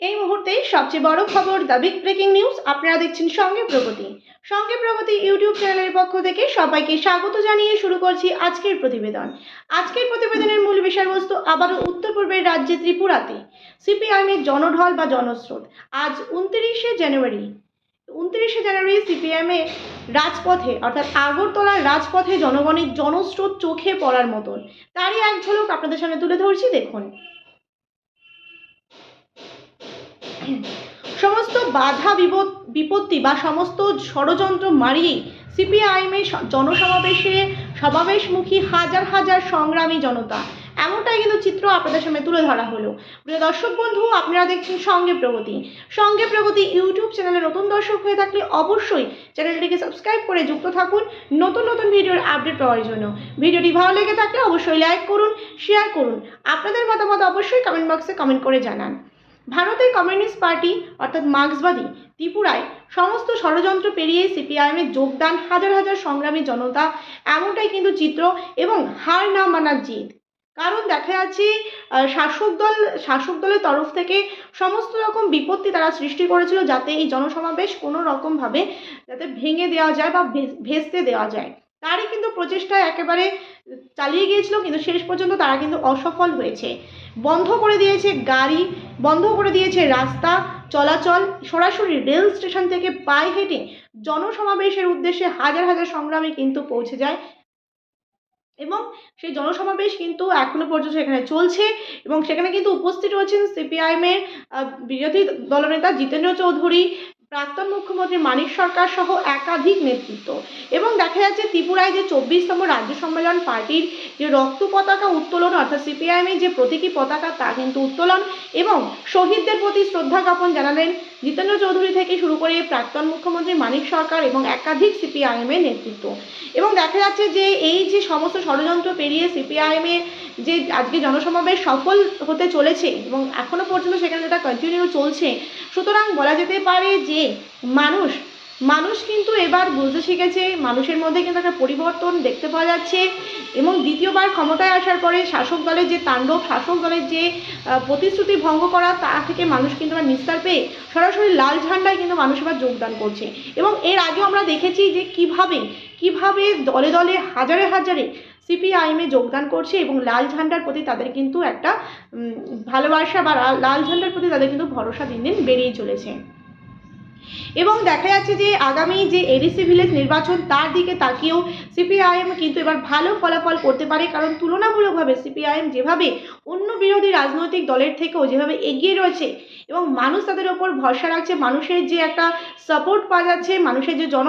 এই মুহূর্তে সবচেয়ে বড় খবর দ্য বিগ ব্রেকিং নিউজ আপনারা দেখছেন সঙ্গে প্রগতি। সঙ্গে প্রগতি ইউটিউব চ্যানেলের পক্ষ থেকে সবাইকে স্বাগত জানিয়ে শুরু করছি আজকের প্রতিবেদন। আজকের প্রতিবেদনের মূল বিষয়বস্তু আবারও উত্তর পূর্বের রাজ্যে ত্রিপুরাতে। সিপিআইএমের জনঢল বা জনস্রোত। আজ উনত্রিশে জানুয়ারি। উনত্রিশে জানুয়ারি সিপিএমে রাজপথে, অর্থাৎ আগরতলার রাজপথে জনগণের জনস্রোত চোখে পড়ার মতন। তারই এক ঝলক আপনাদের সামনে তুলে ধরছি, দেখুন। সমস্ত বাধা বিপত্তি বা সমস্ত ষড়যন্ত্র মারিয়েই সিপিআইএমের জনসমাবেশে সমাবেশমুখী হাজার হাজার সংগ্রামী জনতা। এমনটাই কিন্তু চিত্র আপনাদের সামনে তুলে ধরা হলো। প্রিয় দর্শক বন্ধু, আপনারা দেখছেন সঙ্গে প্রগতি। সঙ্গে প্রগতি ইউটিউব চ্যানেলে নতুন দর্শক হয়ে থাকলে অবশ্যই চ্যানেলটিকে সাবস্ক্রাইব করে যুক্ত থাকুন নতুন নতুন ভিডিওর আপডেট পাওয়ার জন্য। ভিডিওটি ভালো লেগে থাকলে অবশ্যই লাইক করুন, শেয়ার করুন। আপনাদের মতামত অবশ্যই কমেন্ট বক্সে কমেন্ট করে জানান। ভারতের কমিউনিস্ট পার্টি, অর্থাৎ মার্ক্সবাদী ত্রিপুরায় সমস্ত ষড়যন্ত্র পেরিয়ে সিপিআইএমের যোগদান, হাজার হাজার সংগ্রামী জনতা, এমনটাই কিন্তু চিত্র এবং হার না মানার জিত। কারণ দেখা যাচ্ছে শাসক দল, শাসক দলের তরফ থেকে সমস্ত রকম বিপত্তি তারা সৃষ্টি করেছিল যাতে এই জনসমাবেশ কোনো রকমভাবে যাতে ভেঙে দেওয়া যায় বা ভেস- ভেস্তে দেওয়া যায়। তারই কিন্তু প্রচেষ্টা একেবারে চালিয়ে গিয়েছিল, কিন্তু শেষ পর্যন্ত তারা কিন্তু অসফল হয়েছে। বন্ধ করে দিয়েছে গাড়ি, বন্ধ করে দিয়েছে রাস্তা, চলাচল, সরাসরি রেল স্টেশন থেকে পায়ে হেঁটে জনসমাবেশের উদ্দেশ্যে হাজার হাজার সংগ্রামী কিন্তু পৌঁছে যায়। এবং সেই জনসমাবেশ কিন্তু এখনও পর্যন্ত সেখানে চলছে এবং সেখানে কিন্তু উপস্থিত রয়েছেন সিপিআইএমের বিরোধী দলনেতা জিতেন্দ্র চৌধুরী প্রাক্তন মুখ্যমন্ত্রী মানিক সরকার সহ একাধিক নেতৃত্ব এবং দেখা যাচ্ছে ত্রিপুরায় যে চব্বিশতম রাজ্য সম্মেলন পার্টির যে রক্ত পতাকা উত্তোলন, অর্থাৎ সিপিআইএমের যে প্রতীকী পতাকা তা কিন্তু উত্তোলন এবং শহীদদের প্রতি শ্রদ্ধা জ্ঞাপন জানালেন জিতেন্দ্র চৌধুরী থেকে শুরু করে প্রাক্তন মুখ্যমন্ত্রী মানিক সরকার এবং একাধিক সিপিআইএমের নেতৃত্ব। এবং দেখা যাচ্ছে যে এই যে সমস্ত ষড়যন্ত্র পেরিয়ে সিপিআইএমের যে আজকে জনসমাবেশ সফল হতে চলেছে এবং এখনও পর্যন্ত সেখানে যেটা কন্টিনিউ চলছে, সুতরাং বলা যেতে পারে যে মানুষ মানুষ কিন্তু এবার বুঝতে শিখেছে, মানুষের মধ্যে কিন্তু একটা পরিবর্তন দেখতে পাওয়া যাচ্ছে এবং দ্বিতীয়বার ক্ষমতায় আসার পরে শাসক দলের যে তাণ্ডব, শাসক দলের যে প্রতিশ্রুতি ভঙ্গ করা, তা থেকে মানুষ কিন্তু এবার নিস্তার পেয়ে সরাসরি লাল ঝান্ডায় কিন্তু মানুষ এবার যোগদান করছে এবং এর আগেও আমরা দেখেছি যে কীভাবে কীভাবে দলে দলে হাজারে হাজারে সিপিআইএমে যোগদান করছে এবং লাল ঝান্ডার প্রতি তাদের কিন্তু একটা ভালোবাসা বা লাল- ঝান্ডার প্রতি তাদের কিন্তু ভরসা দিন দিন বেড়েই চলেছে। এবং দেখা যাচ্ছে যে আগামী যে এডিসি ভিলেজ নির্বাচন তার দিকে তাকিয়েও সিপিআইএম কিন্তু এবার ভালো ফলাফল করতে পারে। কারণ তুলনামূলকভাবে সিপিআইএম যেভাবে অন্য বিরোধী রাজনৈতিক দলের থেকেও যেভাবে এগিয়ে রয়েছে এবং মানুষ তাদের ওপর ভরসা রাখছে, মানুষের যে একটা সাপোর্ট পাওয়া যাচ্ছে, মানুষের যে জন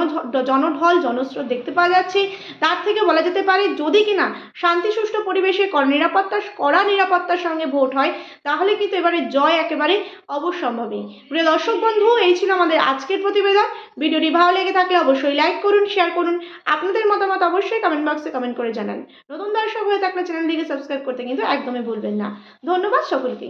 জনঢল, জনস্রোত দেখতে পাওয়া যাচ্ছে, তার থেকে বলা যেতে পারে যদি কিনা শান্তি সুষ্ঠু পরিবেশে নিরাপত্তা, কড়া নিরাপত্তার সঙ্গে ভোট হয়, তাহলে কিন্তু এবারে জয় একেবারে অবশ্যম্ভাবী প্রিয় দর্শক বন্ধু, এই ছিল আমাদের আজকের প্রতিবেদন। ভিডিওটি ভালো লেগে থাকলে অবশ্যই লাইক করুন শেয়ার করুন। আপনাদের মতামত অবশ্যই কমেন্ট বক্সে কমেন্ট করে জানান। নতুন দর্শক হয়ে থাকলে চ্যানেলটিকে সাবস্ক্রাইব করতে কিন্তু একদমই ভুলবেন না। ধন্যবাদ সকলকে।